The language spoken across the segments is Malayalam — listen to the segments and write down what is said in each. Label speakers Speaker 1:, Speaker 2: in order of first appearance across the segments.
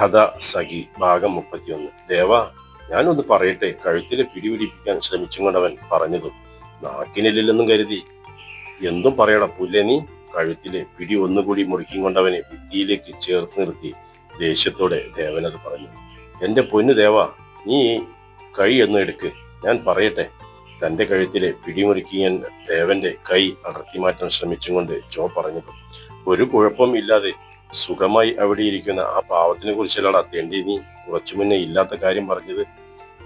Speaker 1: കഥ സഖി ഭാഗം മുപ്പത്തിയൊന്ന്. ദേവ ഞാനൊന്ന് പറയട്ടെ. കഴുത്തിലെ പിടിപിടിപ്പിക്കാൻ ശ്രമിച്ചും കൊണ്ടവൻ പറഞ്ഞതും നാക്കിനില്ലെന്നും കരുതി. എന്തും പറയട പുല്ലനി കഴുത്തിലെ പിടി ഒന്നുകൂടി മുറുക്കി കൊണ്ടവനെ ഭിത്തിയിലേക്ക് ചേർത്ത് നിർത്തി ദേഷ്യത്തോടെ ദേവനത് പറഞ്ഞു. എന്റെ പൊന്നു ദേവ നീ കൈ ഒന്ന് എടുക്ക്. ഞാൻ പറയട്ടെ. തന്റെ കഴുത്തിലെ പിടിമുറുക്കിയൻ ദേവന്റെ കൈ അടർത്തി മാറ്റാൻ ശ്രമിച്ചും കൊണ്ട് ജോ പറഞ്ഞത്. ഒരു കുഴപ്പം ഇല്ലാതെ സുഖമായി അവിടെ ഇരിക്കുന്ന ആ പാവത്തിനെ കുറിച്ചല്ലടാ തേണ്ടി നീ. കുറച്ചു മുന്നേ ഇല്ലാത്ത കാര്യം പറഞ്ഞത്.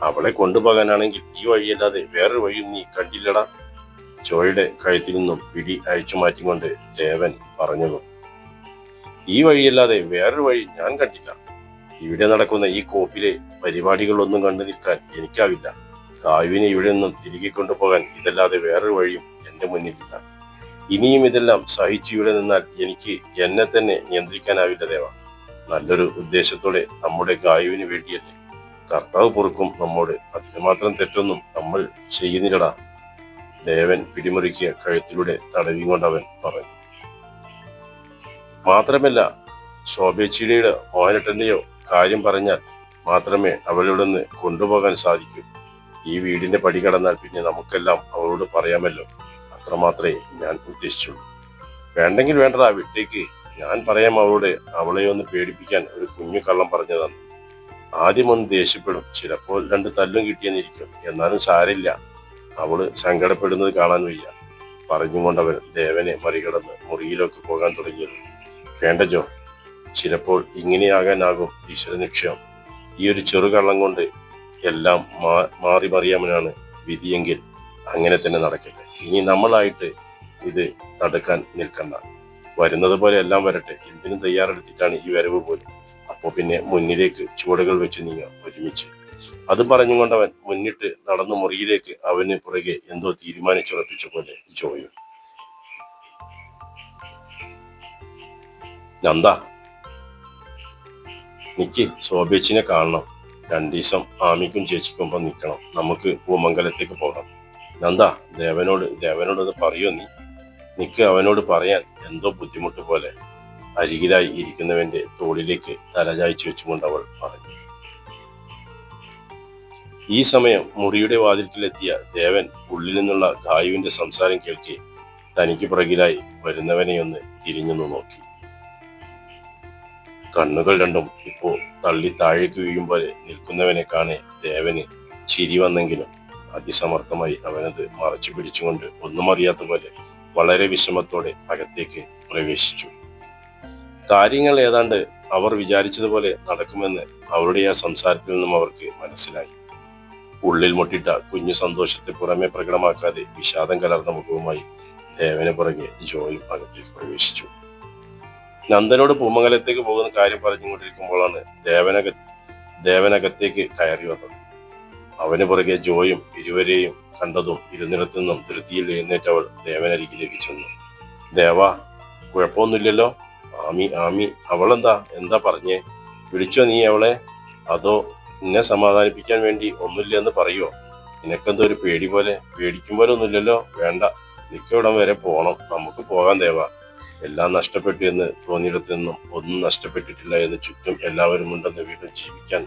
Speaker 1: അവളെ കൊണ്ടുപോകാനാണെങ്കിൽ ഈ വഴിയല്ലാതെ വേറൊരു വഴി നീ കണ്ടില്ലട. ചോയുടെ കഴുത്തിൽ നിന്നും പിടി അയച്ചു മാറ്റിക്കൊണ്ട് ദേവൻ പറഞ്ഞത്. ഈ വഴിയല്ലാതെ വേറൊരു വഴി ഞാൻ കണ്ടില്ല. ഇവിടെ നടക്കുന്ന ഈ കോപ്പിലെ പരിപാടികളൊന്നും കണ്ടു നിൽക്കാൻ എനിക്കാവില്ല. കായുവിനെ ഇവിടെ നിന്നും തിരികെ കൊണ്ടുപോകാൻ ഇതല്ലാതെ വേറൊരു വഴിയും എന്റെ മുന്നിലില്ല. ഇനിയും ഇതെല്ലാം സഹിച്ചു ഇവിടെ നിന്നാൽ എനിക്ക് എന്നെ തന്നെ നിയന്ത്രിക്കാനാവില്ല ദേവ നല്ലൊരു ഉദ്ദേശത്തോടെ നമ്മുടെ ഗായുവിന് വേണ്ടിയല്ലേ. കർത്താവ് പൊറുക്കും നമ്മോട്. അതിന് മാത്രം തെറ്റൊന്നും നമ്മൾ ചെയ്യുന്നില്ലടാ. ദേവൻ പിടിമുറുക്കിയ കഴുത്തിലൂടെ തടവി കൊണ്ടവൻ പറഞ്ഞു. മാത്രമല്ല ശോഭേച്ചിയുടെ മോഹനട്ടന്റെയോ കാര്യം പറഞ്ഞാൽ മാത്രമേ അവളിവിടെ നിന്ന് കൊണ്ടുപോകാൻ സാധിക്കൂ. ഈ വീടിന്റെ പടി കടന്നാൽ പിന്നെ നമുക്കെല്ലാം അവളോട് പറയാമല്ലോ. അത്രമാത്രമേ ഞാൻ ഉദ്ദേശിച്ചുള്ളൂ. വേണ്ടെങ്കിൽ വേണ്ടതാ വിട്ടേക്ക്. ഞാൻ പറയാം അവളോട് അവളെ ഒന്ന് പേടിപ്പിക്കാൻ ഒരു കുഞ്ഞു കള്ളം പറഞ്ഞതാണ്. ആദ്യം ഒന്ന് ദേഷ്യപ്പെടും. ചിലപ്പോൾ രണ്ട് തല്ലും കിട്ടിയെന്നിരിക്കും. എന്നാലും സാരില്ല അവൾ സങ്കടപ്പെടുന്നത് കാണാൻ വയ്യ. പറഞ്ഞുകൊണ്ടവൻ ദേവനെ മറികടന്ന് മുറിയിലേക്ക് പോകാൻ തുടങ്ങിയത്. വേണ്ട ജോ. ചിലപ്പോൾ ഇങ്ങനെയാകാനാകും ഈശ്വര നിക്ഷയം ഈ ഒരു ചെറുകള്ളം കൊണ്ട് എല്ലാം മാറി മറിയാമനാണ് വിധിയെങ്കിൽ അങ്ങനെ തന്നെ നടക്കട്ടെ. ഇനി നമ്മളായിട്ട് ഇത് തടുക്കാൻ നിൽക്കണ്ട. വരുന്നത് പോലെ എല്ലാം വരട്ടെ. എന്തിനും തയ്യാറെടുത്തിട്ടാണ് ഈ വരവ് പോലും അപ്പോൾ പിന്നെ മുന്നിലേക്ക് ചുവടുകൾ വെച്ച് നീങ്ങ ഒരുമിച്ച്. അത് പറഞ്ഞുകൊണ്ടവൻ മുന്നിട്ട് നടന്നു മുറിയിലേക്ക് അവന് പുറകെ എന്തോ തീരുമാനിച്ചുറപ്പിച്ച പോലെ ജോയു നന്ദ. നിക്ക് സോബേച്ചിനെ കാണണം. രണ്ടീസം ആമിക്കും ചേച്ചിക്കും ഒപ്പം നിൽക്കണം. നമുക്ക് പൂമംഗലത്തേക്ക് പോകാം. നന്ദ ദേവനോട് ദേവനോട് പറയൂ നീ. നിക്ക് അവനോട് പറയാൻ എന്തോ ബുദ്ധിമുട്ട് പോലെ അരികിലായി ഇരിക്കുന്നവന്റെ തോളിലേക്ക് തലചായ്ച്ചു വെച്ചുകൊണ്ട് അവൾ പറഞ്ഞു. ഈ സമയം മുറിയുടെ വാതിൽക്കിലെത്തിയ ദേവൻ ഉള്ളിൽ നിന്നുള്ള ഗായുവിന്റെ സംസാരം കേൾക്കെ തനിക്ക് പുറകിലായി വരുന്നവനെയൊന്ന് തിരിഞ്ഞു തിരിഞ്ഞൊന്ന് നോക്കി. കണ്ണുകൾ രണ്ടും ഇപ്പോ തള്ളി താഴേക്ക് വീഴും പോലെ നിൽക്കുന്നവനെ കാണെ ദേവന് ചിരി വന്നെങ്കിലും അതിസമർത്ഥമായി അവനത് മറച്ചു പിടിച്ചുകൊണ്ട് ഒന്നും അറിയാത്ത പോലെ വളരെ വിഷമത്തോടെ അകത്തേക്ക് പ്രവേശിച്ചു. കാര്യങ്ങൾ ഏതാണ്ട് അവർ വിചാരിച്ചതുപോലെ നടക്കുമെന്ന് അവരുടെ ആ സംസാരത്തിൽ നിന്നും അവർക്ക് മനസ്സിലായി. ഉള്ളിൽ മുട്ടിട്ട കുഞ്ഞു സന്തോഷത്തെ പുറമെ പ്രകടമാക്കാതെ വിഷാദം കലർന്ന മുഖവുമായി ദേവന് പുറകെ ജോയും അകത്തേക്ക് പ്രവേശിച്ചു. നന്ദനോട് പൂമംഗലത്തേക്ക് പോകുന്ന കാര്യം പറഞ്ഞുകൊണ്ടിരിക്കുമ്പോഴാണ് ദേവനക ദേവനകത്തേക്ക് കയറി വന്നത്. അവന് പുറകെ ജോയും ഇരുവരെയും കണ്ടതും ഇരുന്നിടത്തു നിന്നും ധൃതിയിൽ എഴുന്നേറ്റവൾ ദേവനരികിലേക്ക് ചെന്നു. ദേവ കുഴപ്പമൊന്നുമില്ലല്ലോ? ആമി ആമി അവളെന്താ? എന്താ പറഞ്ഞേ? വിളിച്ചോ നീ അവളെ? അതോ നിന്നെ സമാധാനിപ്പിക്കാൻ വേണ്ടി ഒന്നുമില്ല എന്ന് പറയോ നിനക്കെന്തോ ഒരു പേടി പോലെ പേടിക്കും പോലെ ഒന്നുമില്ലല്ലോ? വേണ്ട. നിക്കവിടം വരെ പോകണം നമുക്ക് പോകാൻ ദേവ. എല്ലാം നഷ്ടപ്പെട്ടു എന്ന് തോന്നിയിടത്തു നിന്നും ഒന്നും നഷ്ടപ്പെട്ടിട്ടില്ല എന്ന് ചുറ്റും എല്ലാവരും ഉണ്ടെന്ന് വീണ്ടും ജീവിക്കാൻ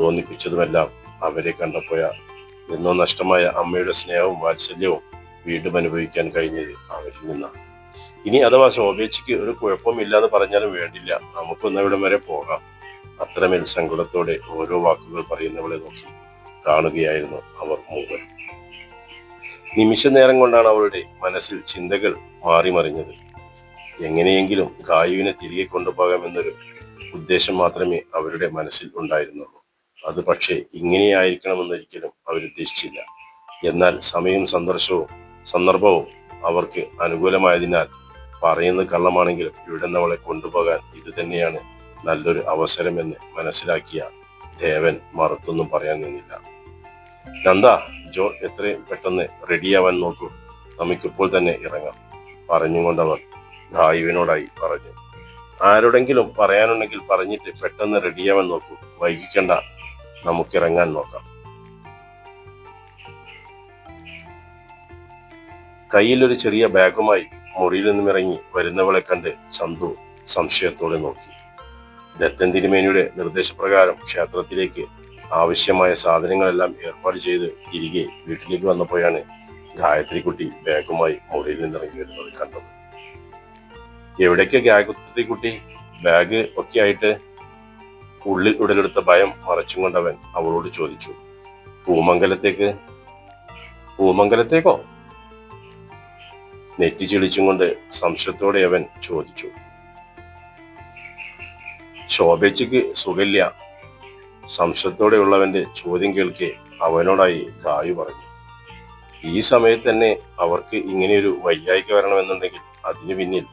Speaker 1: തോന്നിപ്പിച്ചതുമെല്ലാം അവരെ കണ്ടപ്പോയ എന്നോ നഷ്ടമായ അമ്മയുടെ സ്നേഹവും വാത്സല്യവും വീണ്ടും അനുഭവിക്കാൻ കഴിഞ്ഞത് അവരിൽ നിന്നാണ് ഇനി അഥവാ ശോഭേച്ചിക്ക് ഒരു കുഴപ്പമില്ല എന്ന് പറഞ്ഞാലും വേണ്ടില്ല. നമുക്കൊന്ന് ഇവിടം വരെ പോകാം. അത്രമേൽ സങ്കടത്തോടെ ഓരോ വാക്കുകൾ പറയുന്നവളെ നോക്കി കാണുകയായിരുന്നു അവർ മൂവർ നിമിഷ നേരം കൊണ്ടാണ് അവളുടെ മനസ്സിൽ ചിന്തകൾ മാറിമറിഞ്ഞത് എങ്ങനെയെങ്കിലും ഗായുവിനെ തിരികെ കൊണ്ടുപോകാമെന്നൊരു ഉദ്ദേശം മാത്രമേ അവരുടെ മനസ്സിൽ ഉണ്ടായിരുന്നുള്ളൂ. അത് പക്ഷേ ഇങ്ങനെയായിരിക്കണമെന്നൊരിക്കലും അവരുദ്ദേശിച്ചില്ല. എന്നാൽ സമയവും സന്ദർശവും സന്ദർഭവും അവർക്ക് അനുകൂലമായതിനാൽ പറയുന്നത് കള്ളമാണെങ്കിലും ഇവിടെ അവളെ കൊണ്ടുപോകാൻ ഇത് തന്നെയാണ് നല്ലൊരു അവസരമെന്ന് മനസ്സിലാക്കിയ ദേവൻ മറുത്തൊന്നും പറയാൻ നിന്നില്ല. നന്ദ ജോ എത്രയും പെട്ടെന്ന് റെഡിയാവാൻ നോക്കൂ. നമുക്കിപ്പോൾ തന്നെ ഇറങ്ങാം. പറഞ്ഞുകൊണ്ടവർ ഭായുവിനോടായി പറഞ്ഞു. ആരോടെങ്കിലും പറയാനുണ്ടെങ്കിൽ പറഞ്ഞിട്ട് പെട്ടെന്ന് റെഡിയാവാൻ നോക്കൂ. വൈകിക്കണ്ട. നമുക്കിറങ്ങാൻ നോക്കാം. കയ്യിലൊരു ചെറിയ ബാഗുമായി മുറിയിൽ നിന്നും ഇറങ്ങി വരുന്നവളെ കണ്ട് ചന്തു സംശയത്തോടെ നോക്കി. ദത്തൻ തിരുമേനിയുടെ നിർദ്ദേശപ്രകാരം ക്ഷേത്രത്തിലേക്ക് ആവശ്യമായ സാധനങ്ങളെല്ലാം ഏർപ്പാട് ചെയ്ത് തിരികെ വീട്ടിലേക്ക് വന്നപ്പോഴാണ് ഗായത്രിക്കുട്ടി ബാഗുമായി മുറിയിൽ നിന്നിറങ്ങി വരുന്നത് കണ്ടത്. എവിടേക്ക് ഗായത്രിക്കുട്ടി? ബാഗ് ഒക്കെ ആയിട്ട് ഉള്ളിൽ ഉടലെടുത്ത ഭയം മറച്ചും കൊണ്ടവൻ അവളോട് ചോദിച്ചു പൂമംഗലത്തേക്ക് പൂമംഗലത്തേക്കോ നെറ്റി ചിളിച്ചും കൊണ്ട് സംശയത്തോടെ അവൻ ചോദിച്ചു ശോഭയ്ക്ക് സുഖല്യ സംശയത്തോടെയുള്ളവന്റെ ചോദ്യം കേൾക്കെ അവനോടായി ഭാവി പറഞ്ഞു ഈ സമയത്ത് തന്നെ അവർക്ക് ഇങ്ങനെയൊരു വയ്യായ്ക വരണമെന്നുണ്ടെങ്കിൽ അതിനു പിന്നിൽ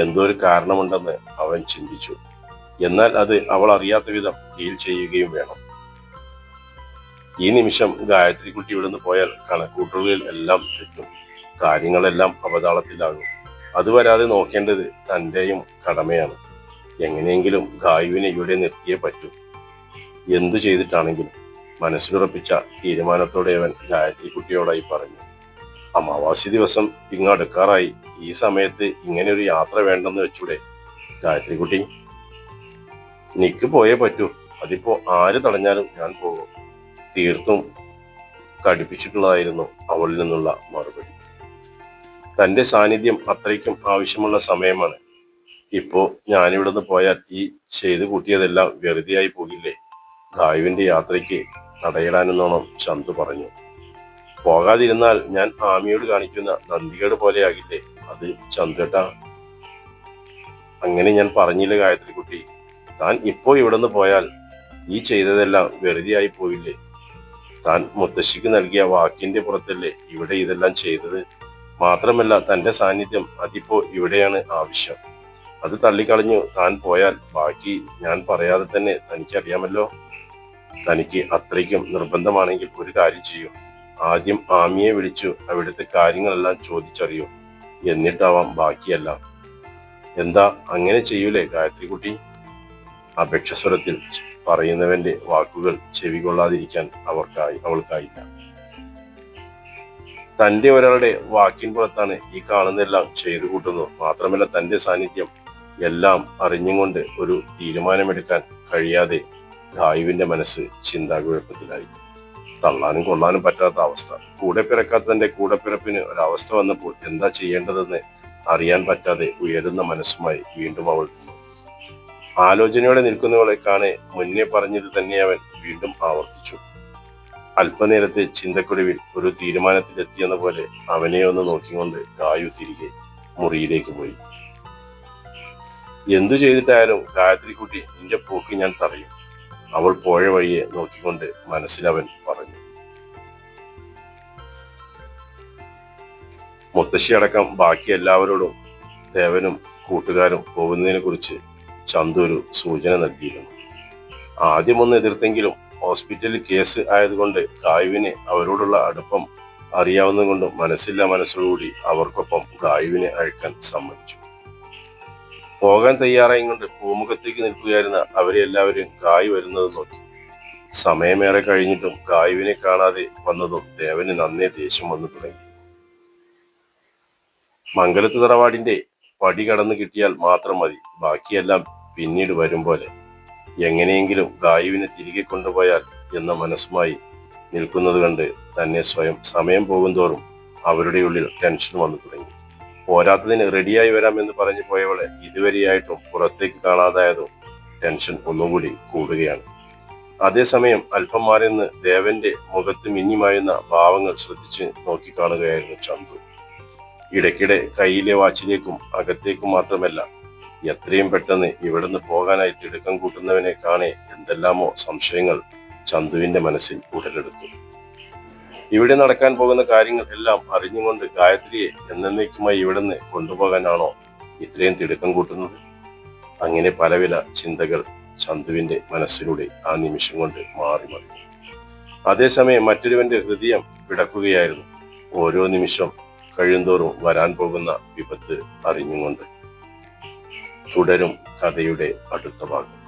Speaker 1: എന്തോ ഒരു കാരണമുണ്ടെന്ന് അവൻ ചിന്തിച്ചു. എന്നാൽ അത് അവൾ അറിയാത്ത വിധം ഡീൽ ചെയ്യുകയും വേണം. ഈ നിമിഷം ഗായത്രി കുട്ടി ഇവിടുന്ന് പോയാൽ കണക്കൂട്ടലുകളിൽ എല്ലാം തെറ്റും കാര്യങ്ങളെല്ലാം അവതാളത്തിലാകും അത് വരാതെ നോക്കേണ്ടത് തന്റെയും കടമയാണ്. എങ്ങനെയെങ്കിലും ഗായുവിനെ ഇവിടെ നിർത്തിയേ പറ്റൂ. എന്തു ചെയ്തിട്ടാണെങ്കിലും മനസ്സിലുറപ്പിച്ച തീരുമാനത്തോടെ അവൻ ഗായത്രി കുട്ടിയോടായി പറഞ്ഞു അമാവാസി ദിവസം ഇങ്ങടുക്കാറായി ഈ സമയത്ത് ഇങ്ങനെ ഒരു യാത്ര വേണ്ടെന്ന് വെച്ചൂടെ ഗായത്രി കുട്ടി? നിക്ക് പോയേ പറ്റൂ. അതിപ്പോ ആര് തടഞ്ഞാലും ഞാൻ പോകും. തീർത്തും കടുപ്പിച്ചിട്ടുള്ളതായിരുന്നു അവളിൽ നിന്നുള്ള മറുപടി. തന്റെ സാന്നിധ്യം അത്രയ്ക്കും ആവശ്യമുള്ള സമയമാണ്. ഇപ്പോ ഞാനിവിടുന്ന് പോയാൽ ഈ ചെയ്തു കൂട്ടിയതെല്ലാം വെറുതെയായി പോകില്ലേ? ഗായുവിന്റെ യാത്രയ്ക്ക് തടയിടാനെന്നോണം ചന്തു പറഞ്ഞു. പോകാതിരുന്നാൽ ഞാൻ ആമിയോട് കാണിക്കുന്ന നന്ദികേട് പോലെയാകില്ലേ? അത് ചന്തുട്ട. അങ്ങനെ ഞാൻ പറഞ്ഞില്ല ഗായത്രി കുട്ടി താൻ ഇപ്പോ ഇവിടുന്ന് പോയാൽ ഈ ചെയ്തതെല്ലാം വെറുതെയായി പോയില്ലേ? താൻ മുത്തശ്ശിക്ക് നൽകിയ വാക്കിന്റെ പുറത്തല്ലേ ഇവിടെ ഇതെല്ലാം ചെയ്തത്? മാത്രമല്ല തന്റെ സാന്നിധ്യം അതിപ്പോ ഇവിടെയാണ് ആവശ്യം. അത് തള്ളിക്കളഞ്ഞു താൻ പോയാൽ ബാക്കി ഞാൻ പറയാതെ തന്നെ തനിക്കറിയാമല്ലോ. തനിക്ക് അത്രയ്ക്കും നിർബന്ധമാണെങ്കിൽ ഒരു കാര്യം ചെയ്യൂ. ആദ്യം ആമിയെ വിളിച്ചു അവിടുത്തെ കാര്യങ്ങളെല്ലാം ചോദിച്ചറിയൂ. എന്നിട്ടാവാം ബാക്കിയെല്ലാം. എന്താ അങ്ങനെ ചെയ്യൂലേ ഗായത്രി കുട്ടി അപേക്ഷസ്വരത്തിൽ പറയുന്നവന്റെ വാക്കുകൾ ചെവികൊള്ളാതിരിക്കാൻ അവർക്കായി അവൾക്കായില്ല. തന്റെ ഒരാളുടെ വാക്കിൻ പുറത്താണ് ഈ കാണുന്നതെല്ലാം ചെയ്തു കൂട്ടുന്നു. മാത്രമല്ല തന്റെ സാന്നിധ്യം എല്ലാം അറിഞ്ഞുകൊണ്ട് ഒരു തീരുമാനമെടുക്കാൻ കഴിയാതെ ധായുവിന്റെ മനസ്സ് ചിന്താകുഴപ്പത്തിലായി. തള്ളാനും കൊള്ളാനും പറ്റാത്ത അവസ്ഥ. കൂടെ പിറക്കാത്തതിന്റെ കൂടെ പിറപ്പിന് ഒരവസ്ഥ വന്നപ്പോൾ എന്താ ചെയ്യേണ്ടതെന്ന് അറിയാൻ പറ്റാതെ ഉയരുന്ന മനസ്സുമായി വീണ്ടും അവൾ ആലോചനയോടെ നിൽക്കുന്നവളെ കാണെ മുന്നേ പറഞ്ഞത് തന്നെ അവൻ വീണ്ടും ആവർത്തിച്ചു. അല്പനേരത്തെ ചിന്തക്കൊടുവിൽ ഒരു തീരുമാനത്തിലെത്തിയെന്ന പോലെ അവനെ ഒന്ന് നോക്കിക്കൊണ്ട് ഗായു തിരികെ മുറിയിലേക്ക് പോയി. എന്തു ചെയ്തിട്ടായാലും ഗായത്രി കുട്ടി നിന്റെ പോക്ക് ഞാൻ തടയും അവൾ പോയ വഴിയെ നോക്കിക്കൊണ്ട് മനസ്സിലവൻ പറഞ്ഞു. മുത്തശ്ശി അടക്കം ബാക്കി എല്ലാവരോടും ദേവനും കൂട്ടുകാരും പോകുന്നതിനെ കുറിച്ച് ചന്തു ഒരു സൂചന നൽകിയിരുന്നു. ആദ്യം ഒന്ന് എതിർത്തെങ്കിലും ഹോസ്പിറ്റലിൽ കേസ് ആയതുകൊണ്ട് ഗായുവിനെ അവരോടുള്ള അടുപ്പം അറിയാവുന്നതുകൊണ്ട് മനസ്സില്ല മനസ്സോടുകൂടി അവർക്കൊപ്പം ഗായുവിനെ അയക്കാൻ സമ്മതിച്ചു. പോകാൻ തയ്യാറായി കൊണ്ട് പൂമുഖത്തേക്ക് നിൽക്കുകയായിരുന്ന അവരെ എല്ലാവരും ഗായു വരുന്നത് നോക്കി. സമയമേറെ കഴിഞ്ഞിട്ടും ഗായുവിനെ കാണാതെ വന്നതും ദേവന് നന്നേ ദേഷ്യം വന്നു തുടങ്ങി. മംഗലത്ത് തറവാടിന്റെ പടി കടന്നു കിട്ടിയാൽ മാത്രം മതി. ബാക്കിയെല്ലാം പിന്നീട് വരും പോലെ എങ്ങനെയെങ്കിലും ഗായുവിനെ തിരികെ കൊണ്ടുപോയാൽ എന്ന മനസ്സുമായി നിൽക്കുന്നത് കണ്ട് തന്നെ സ്വയം സമയം പോകുന്തോറും അവരുടെ ഉള്ളിൽ ടെൻഷൻ വന്നു തുടങ്ങി. പോരാത്തതിന് റെഡിയായി വരാമെന്ന് പറഞ്ഞു പോയവളെ ഇതുവരെയായിട്ടും പുറത്തേക്ക് കാണാതായതും ടെൻഷൻ ഒന്നുകൂടി കൂടുകയാണ്. അതേസമയം അല്പം മാറി നിന്ന് ദേവന്റെ മുഖത്ത് മിന്നിമായുന്ന ഭാവങ്ങൾ ശ്രദ്ധിച്ച് നോക്കിക്കാണുകയായിരുന്നു ചന്തു. ഇടയ്ക്കിടെ കയ്യിലെ വാച്ചിലേക്കും അകത്തേക്കും മാത്രമല്ല എത്രയും പെട്ടെന്ന് ഇവിടുന്ന് പോകാനായി തിടുക്കം കൂട്ടുന്നവനെ കാണെ എന്തെല്ലാമോ സംശയങ്ങൾ ചന്തുവിന്റെ മനസ്സിൽ ഉടലെടുത്തു. ഇവിടെ നടക്കാൻ പോകുന്ന കാര്യങ്ങൾ എല്ലാം അറിഞ്ഞുകൊണ്ട് ഗായത്രിയെ എന്നേക്കുമായി ഇവിടുന്ന് കൊണ്ടുപോകാനാണോ ഇത്രയും തിടുക്കം കൂട്ടുന്നത്? അങ്ങനെ പലവില ചിന്തകൾ ചന്തുവിന്റെ മനസ്സിലൂടെ ആ നിമിഷം കൊണ്ട് മാറി മറിഞ്ഞു. അതേസമയം മറ്റൊരുവന്റെ ഹൃദയം പിടക്കുകയായിരുന്നു ഓരോ നിമിഷം കഴിയുന്തോറും വരാൻ പോകുന്ന വിപത്ത് അറിഞ്ഞുകൊണ്ട്. തുടരും കഥയുടെ അടുത്ത ഭാഗം.